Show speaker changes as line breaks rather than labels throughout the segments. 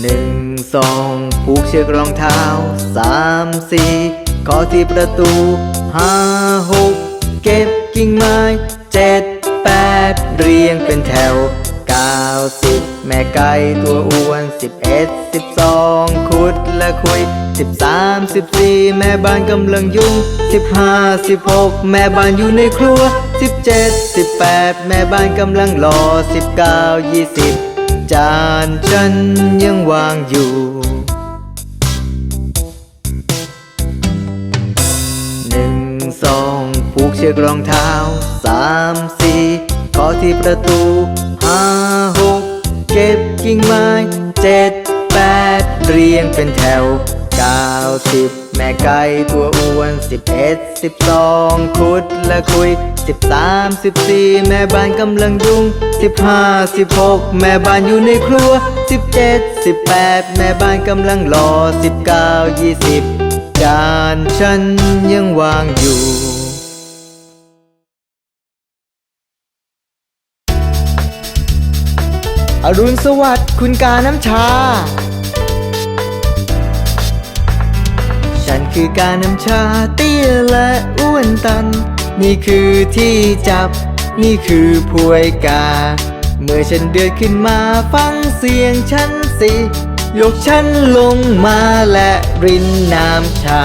หนึ่งสองผูกเชือกรองเท้าสามสี่ขอที่ประตูห้าหกเก็บกิ่งไม้เจ็ดแปดเรียงเป็นแถวเก้าสิบแม่ไก่ตัวอ้วนสิบเอ็ดสิบสองขุดและคุยสิบสามสิบสี่แม่บ้านกำลังยุ่งสิบห้าสิบหกแม่บ้านอยู่ในครัวสิบเจ็ดสิบแปดแม่บ้านกำลังรอสิบเก้ายี่สิบ จานฉันยังวางอยู่ หนึ่งสองผูกเชือกรองเท้าสามสี่ขอที่ประตูห้าหกเก็บกิ่งไม้เจ็ดแปดเรียงเป็นแถวเก้าสิบแม่ไก่ตัวอ้วนสิบเอ็ดสิบสองขุดและคุย สิบสามสิบสี่แม่บ้านกำลังยุ่งสิบห้าสิบหกแม่บ้านอยู่ในครัวสิบเจ็ดสิบแปดแม่บ้านกำลังรอสิบเก้ายี่สิบจานฉันยังวางอยู่อรุณสวัสดิ์คุณกาน้ำชา ฉันคือกาน้ำชาเตี้ยและอ้วนตัน นี่คือที่จับ นี่คือพวยกา เมื่อฉันเดือดขึ้นมาฟังเสียงฉันสิ ยกฉันลงมาและรินน้ำชา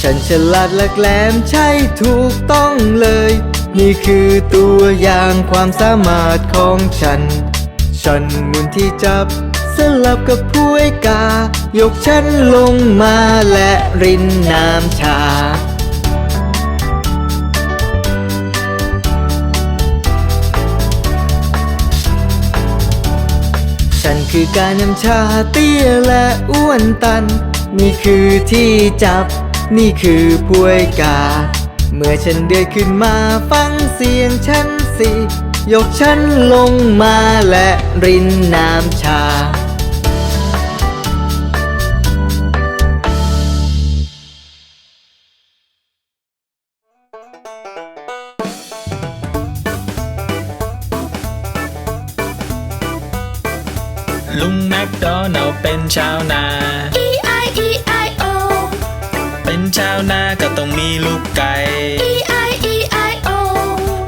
ฉันฉลาดและแกลมใช่ถูกต้องเลย นี่คือตัวอย่างความสามารถของฉัน ฉันมุนที่จับ สลับกับผู้ไอกา ยกฉันลงมาและรินน้ำชา ฉันคือการนำชาเตี้ยและอ้วนตัน นี่คือที่จับ นี่คือพวยกา เมื่อฉันเดือดขึ้นมาฟังเสียงฉันสิยกฉันลงมาและรินน้ำชา
ลุงแมคโดนัลด์เป็นชาวนา
E I E I O
เป็นชาวนาก็ต้องมีลูกไก่
E I E I O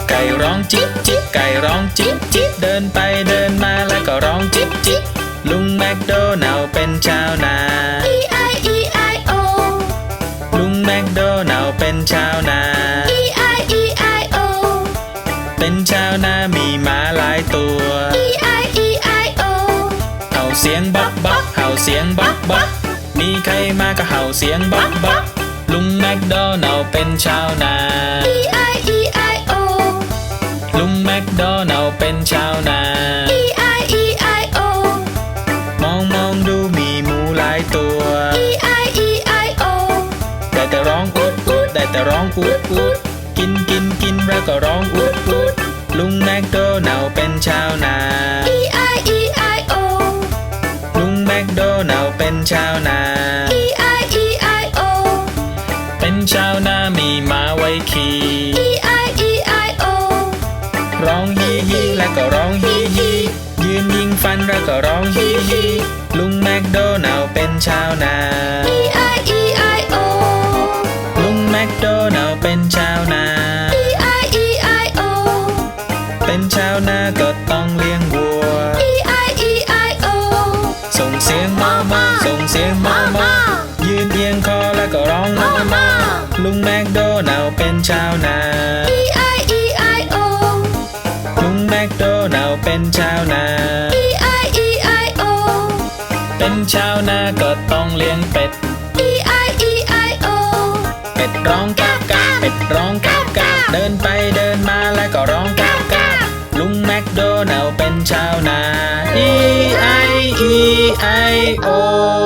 ไก่ร้องจิ๊บจิ๊บไก่ร้องจิ๊บจิ๊บเดินไปเดินมาแล้วก็ร้องจิ๊บจิ๊บลุงแมคโดนัลด์เป็นชาวนา
E I E I O
ลุงแมคโดนัลด์เป็นชาวนา เห่าเสียงบ๊อกบ๊อกมีใครมาก็เห่าเสียงบ๊อกบ๊อกลุงแมคโดนัลด์เป็นชาวนา
E I E I O
ลุงแมคโดนัลด์เป็นชาวนา
E I E I O
มองมองดูมีหมูหลายตัว
E I E I O
ได้แต่ร้องอุดอุดได้แต่ร้องอุดอุดกินกินกินแล้วก็ร้องอุดอุดลุงแมคโดนัลด์เป็นชาวนา เป็นชาวนา
E I E I O
เป็นชาวนามีม้าไว้ขี่
E I E I O
ร้องฮีฮีแล้วก็ร้องฮีฮียืนยิงฟันแล้วก็ร้องฮีฮีลุงแมคโดนัลด์เป็นชาวนา
E I E I
เป็นชาวนา
E I E I O
เป็นชาวนาก็ต้องเลี้ยงเป็ด
E I E I O
เป็ดร้องกากกาเป็ดร้องกากกาเดินไปเดินมาแล้วก็ร้องกากกาลุงแมคโดนัลด์เป็นชาวนา E I E I O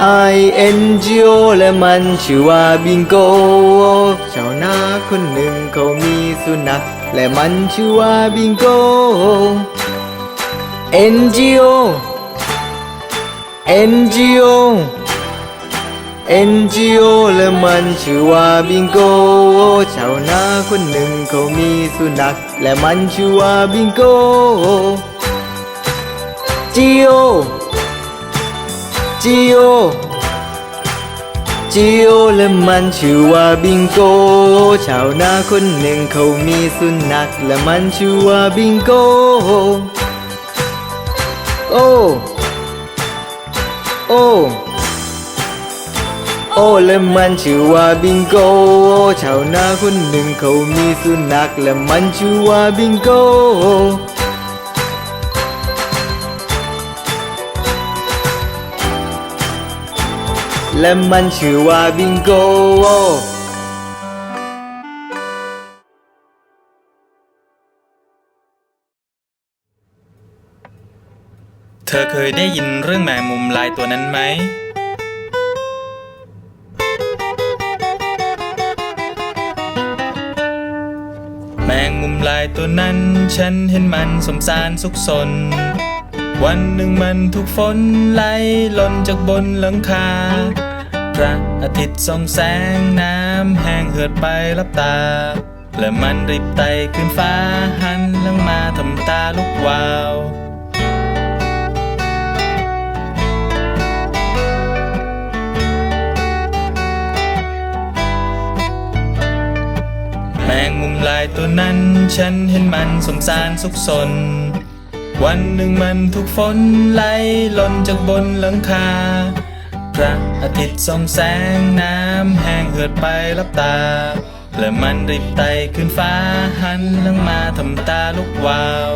I N G O และมันชื่อว่าบิงโกชาวนาคนหนึ่งเขามีสุนัขและมันชื่อว่าบิงโก N G O N G O N G O และมันชื่อว่าบิงโกชาวนาคนหนึ่งเขามีสุนัขและมันชื่อว่าบิงโก G O G O G O และมันชื่อว่าบิงโก ชาวนาคนหนึ่งเขามีสุนัขและมันชื่อว่าบิงโก โอ โอ โอและมันชื่อว่าบิงโก ชาวนาคนหนึ่งเขามีสุนัขและมันชื่อว่าบิงโก และมันชื่อว่าบิงโก
เธอเคยได้ยินเรื่องแมงมุมลายตัวนั้นไหม แมงมุมลายตัวนั้น ฉันเห็นมันสมสารสุขสน วันหนึ่งมันถูกฝนไหลหล่นจากบนหลังคา พระอาทิตย์ส่องแสงน้ำแห้งเหือดไปรับตา และมันรีบไต่ขึ้นฟ้าหันลังมาทำตาลุกวาวแมงมุมลายตัวนั้น ฉันเห็นมันสงสารสุขสน วันหนึ่งมันถูกฝนไหลหล่นจากบนหลังคา พระอาทิตย์ส่องแสงน้ำแห้งเหือดไปรับตา และมันรีบไต่ขึ้นฟ้าหันลังมาทำตาลุกวาว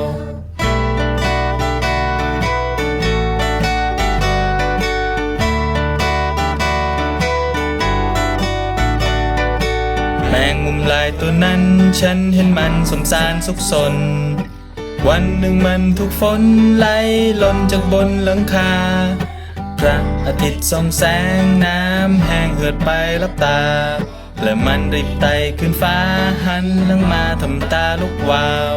แมงมุมลายตัวนั้น ฉันเห็นมันสงสารสุขสน วันหนึ่งมันถูกฝนไหลหล่นจากบนหลังคา พระอาทิตย์ส่องแสงน้ำแห้งเหือดไปรับตา และมันรีบไต่ขึ้นฟ้าหันหลังมาทำตาลุกวาว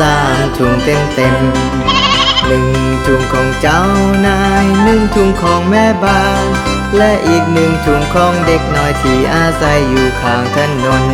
สามถุงเต็มเต็มหนึ่งถุงของเจ้านายหนึ่งถุงของแม่บ้าน และอีกหนึ่งถุงของเด็กน้อยที่อาศัยอยู่ข้างถนน